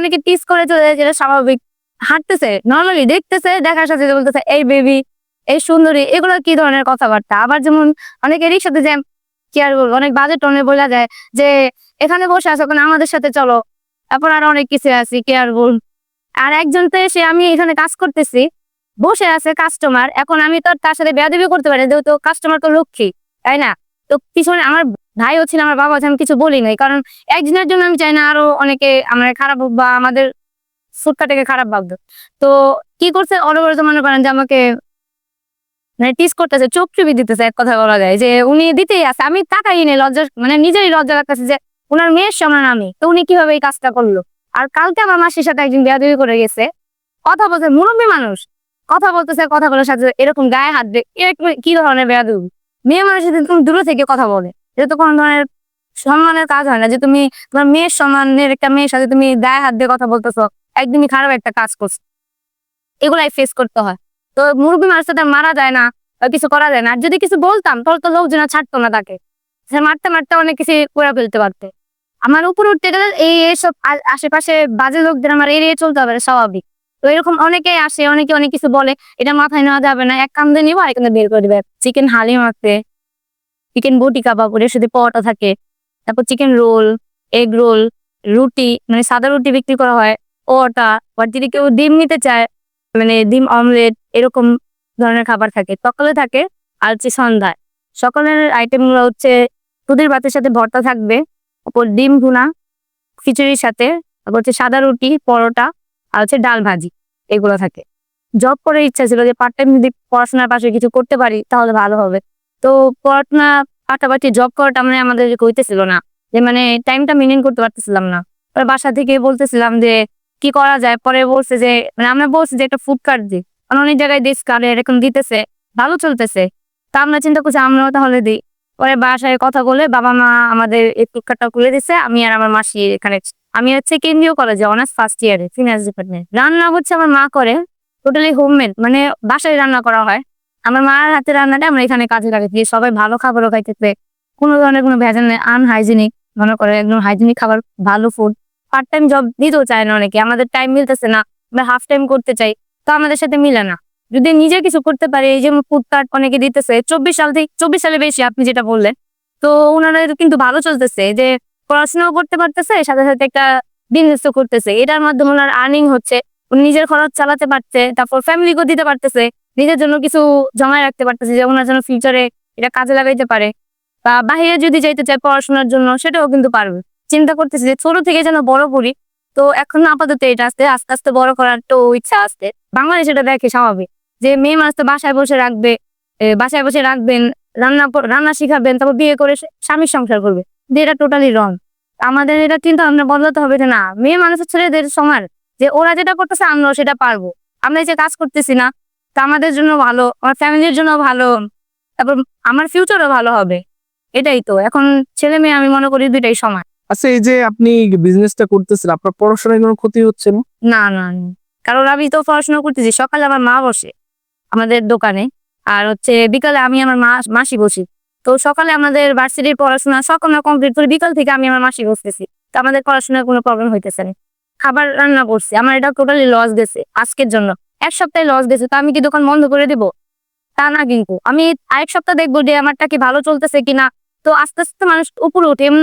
অনেকে টিস করে চলে যায় যেটা স্বাভাবিক। হাঁটতেছে, নর্মালি দেখতেছে, দেখার সাথে বলতেছে, এই বেবি এই সুন্দরী। এগুলো কি ধরনের কথাবার্তা? আবার যেমন অনেকে রিক্সাতে যে কি আর বলব, অনেক বাজে টনে বলা যায় যে, এখানে বসে আছো এখন আমাদের সাথে চলো। তারপর আর অনেক কিছু আছি, কি আর বল? আর একজন তো এসে, আমি এখানে কাজ করতেছি, বসে আছে কাস্টমার এখন আমি তো তার সাথে বেয়াদবি করতে পারি যেহেতু কাস্টমার তো লক্ষ্মী, তাই না? তো পিছনে আমার ভাইও ছিল আমার বাবা আমি কিছু বলি নাই। কারণ একদিনের জন্য আমি চাই না আরও অনেকে আমার খারাপ বা আমাদের সুটকাটাকে খারাপ ভাবতো তো কি করছে? অনবরত মনে করেন যে আমাকে মানে টিস করতেছে, চোখ চুপি দিতেছে, এক কথা বলা যায়। যে উনি দিতেই আছে, আমি তাকাই নেই, লজ্জা মানে নিজেরই লজ্জা লাগতেছে যে উনার মেয়ের সমান আমি। তো উনি কীভাবে এই কাজটা করল? আর কালকে আমার মাসির সাথে একদিন বেয়াদবি করে গেছে, কথা বলছে মুরব্বী মানুষ। কথা বলতেছে, কথা বলার সাথে এরকম গায়ে হাত দিয়ে কি ধরনের বেয়াদবি? মেয়ে মানুষের তুমি দূরে থেকে কথা বলে। এটা তো কোনো ধরনের সম্মানের কাজ হয় না, যে তুমি তোমার মেয়ের সম্মানের একটা মেয়ের সাথে তুমি গায়ে হাত দিয়ে কথা বলতেছো, একদমই খারাপ একটা কাজ করছ। এগুলাই ফেস করতে হয়। তো মুরব্বী মানুষের সাথে মারা যায় না কিছু করা যায় না। আর যদি কিছু বলতাম, তাহলে তো লোকজন ছাড়তো না তাকে। মারতে মারতে অনেক কিছু করে ফেলতে পারতে। আমার উপর উঠতে গেলে এই এইসব আশেপাশে বাজে লোকদের আমার এড়িয়ে চলতে হবে স্বাভাবিক। তো এরকম অনেকেই আসে, অনেকে অনেক কিছু বলে, এটা মাথায় নেওয়া যাবে না। এক কান্দে নিবো আর কান্দে বের করে দিবে। চিকেন হালিম আছে। চিকেন বটি কাবাব ওর সাথে পরোটা থাকে। তারপর চিকেন রোল এগ রোল রুটি মানে সাদা রুটি বিক্রি করা হয়, পরোটা। আর যদি কেউ ডিম নিতে চায় মানে ডিম অমলেট এরকম ধরনের খাবার থাকে, সকালে থাকে, আর হচ্ছে সন্ধ্যায়। সকালের আইটেমগুলো হচ্ছে দুধের ভাতের সাথে ভর্তা থাকবে ওপর ডিম ভুনা, খিচুড়ির সাথে, তারপর হচ্ছে সাদা রুটি, পরোটা, আর হচ্ছে ডাল ভাজি, এগুলো থাকে। জব করার ইচ্ছা ছিল যে পার্ট টাইম যদি পড়াশোনার পাশে কিছু করতে পারি, তাহলে ভালো হবে। তো পড়াশোনা পাশাপাশি জব করাটা মানে আমাদের হইতেছিল না, যে মানে টাইমটা মেনটেন করতে পারতেছিলাম না। পরে বাসা থেকে বলতেছিলাম যে, কি করা যায়? পরে বলছে যে মানে আমরা বলছি যে একটা ফুড কার্ড দিই। কারণ অনেক জায়গায় দিস কার্ড এরকম দিতেছে, ভালো চলতেছে। তা আমরা চিন্তা করছি আমরাও তাহলে দিই। পরে বাসায় কথা বলে বাবা মা আমাদের এই ফুড কার্ডটা খুলে দিছে, আমি আর আমার মাসি এখানে আমি হচ্ছে কেন্দ্রীয় কলেজে অনার্স ফার্স্ট ইয়ারে ফিনান্স ডিপার্টমেন্ট রান্না হচ্ছে আমার মা করে টোটালি হোমমেড মানে বাসায় রান্না করা হয়। আমার মার হাতে রান্নাটা আমরা এখানে কাজে লাগাচ্ছি সবাই ভালো খাবারও খাইতেছে। কোনো ধরনের কোনো ভেজাল নেই আনহাইজেনিক মনে করে একদম হাইজেনিক খাবার, ভালো ফুড পার্ট টাইম জব দিতেও চায় না অনেকে, আমাদের টাইম মিলতেছে না, আমরা হাফ টাইম করতে চাই, তো আমাদের সাথে মিলে না। যদি নিজে কিছু করতে পারে, এই যে ফুড কার্ট অনেকে দিতেছে, চব্বিশ সাল থেকে, চব্বিশ সালে বেশি আপনি যেটা বললেন, তো ওনারা কিন্তু ভালো চলতেছে, যে পড়াশোনাও করতে পারতেছে, সাথে সাথে একটা বিজনেসও করতেছে। এটার মাধ্যমে ওনার আর্নিং হচ্ছে, উনি নিজের খরচ চালাতে পারছে, তারপর ফ্যামিলিকেও দিতে পারতেছে। নিজের জন্য কিছু জমায় রাখতে পারতেছি যে ওনার জন্য ফিউচারে এটা কাজে লাগাইতে পারে। বা বাইরে যদি যাইতে চায় পড়াশোনার জন্য, সেটাও কিন্তু পারবে। চিন্তা করতেছি যে ছোট থেকে যেন বড় করি, তো এখন আপাতত এটা আসতে, আস্তে আস্তে বড় করার তো ইচ্ছা আসতে বাংলাদেশ এটা দেখে স্বাভাবিক। যে মেয়ে মানুষ তো বাসায় বসে রাখবে বাসায় বসে রাখবেন, রান্না রান্না শিখাবেন, তারপর বিয়ে করে স্বামীর সংসার করবে। এটা টোটালি রং আমাদের এটা চিন্তা ভাবনা বদলাতে হবে যে না, মেয়ে মানুষের ছেলেদের সমান। যে ওরা যেটা করতেছে, আমরাও সেটা পারব। আমরা যে কাজ করতেছি না তা আমাদের জন্য ভালো আমার ফ্যামিলির জন্য ভালো তারপর আমার ফিউচারও ভালো হবে এটাই তো। এখন ছেলে মেয়ে আমি মনে করি দুইটাই সমান। আচ্ছা এই যে আপনি বিজনেসটা করতেছেন আপনার পড়াশোনায় কোনো ক্ষতি হচ্ছে না? না না না। কারণ আমি তো পড়াশোনা করতেছি সকালে আমার মা বসে আমাদের দোকানে আর হচ্ছে বিকালে আমি আমার মা মাসি বসি। তো সকালে আমাদের ভার্সিটির পড়াশোনা সকালে কমপ্লিট করে বিকাল থেকে আমি আমার মাসি বসতেছি। তো আমাদের পড়াশোনার কোনো প্রবলেম হইতেছে না। খাবার রান্না করছি আমার এটা টোটালি লস গেছে আজকের জন্য। এক সপ্তাহে লস গেছে, তো আমি কি দোকান বন্ধ করে দিব? তা না কিন্তু। আমি আরেক সপ্তাহ দেখব যে আমারটা কি ভালো চলতেছে কিনা। তো আস্তে আস্তে মানুষ উপরে উঠে, এমন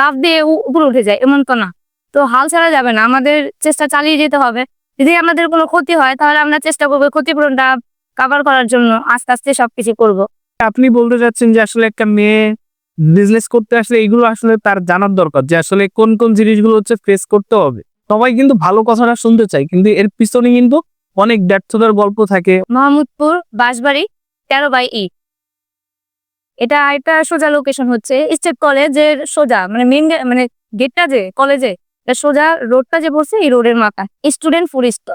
লাভ দিয়ে উপরে উঠে যায়, এমন তো না। তো হাল ছাড়া যাবে না। আমাদের চেষ্টা চালিয়ে যেতে হবে। যদি আমাদের কোনো ক্ষতি হয়, তাহলে আমরা চেষ্টা করব ক্ষতিপূরণটা কাভার করার জন্য। আস্তে আস্তে সবকিছু করব। আপনি বলতে চাচ্ছেন যে আসলে একটা মেয়ে বিজনেস করতে আসলে এগুলো আসলে তার জানার দরকার, যে আসলে কোন কোন জিনিসগুলো হচ্ছে ফেস করতে হবে। সবাই কিন্তু ভালো কথাটা শুনতে চায়, কিন্তু এর পিছনে কিন্তু অনেক ব্যর্থতার গল্প থাকে। মাহমুদপুর বাঁশবাড়ি, তেরো বাই ই। এটা একটা সোজা লোকেশন হচ্ছে স্টেট কলেজের সোজা মানে মেন মানে গেটটা যে, কলেজে সোজা রোডটা যে পড়ছে এই রোডের মাথা। স্টুডেন্ট ফুরিস্ট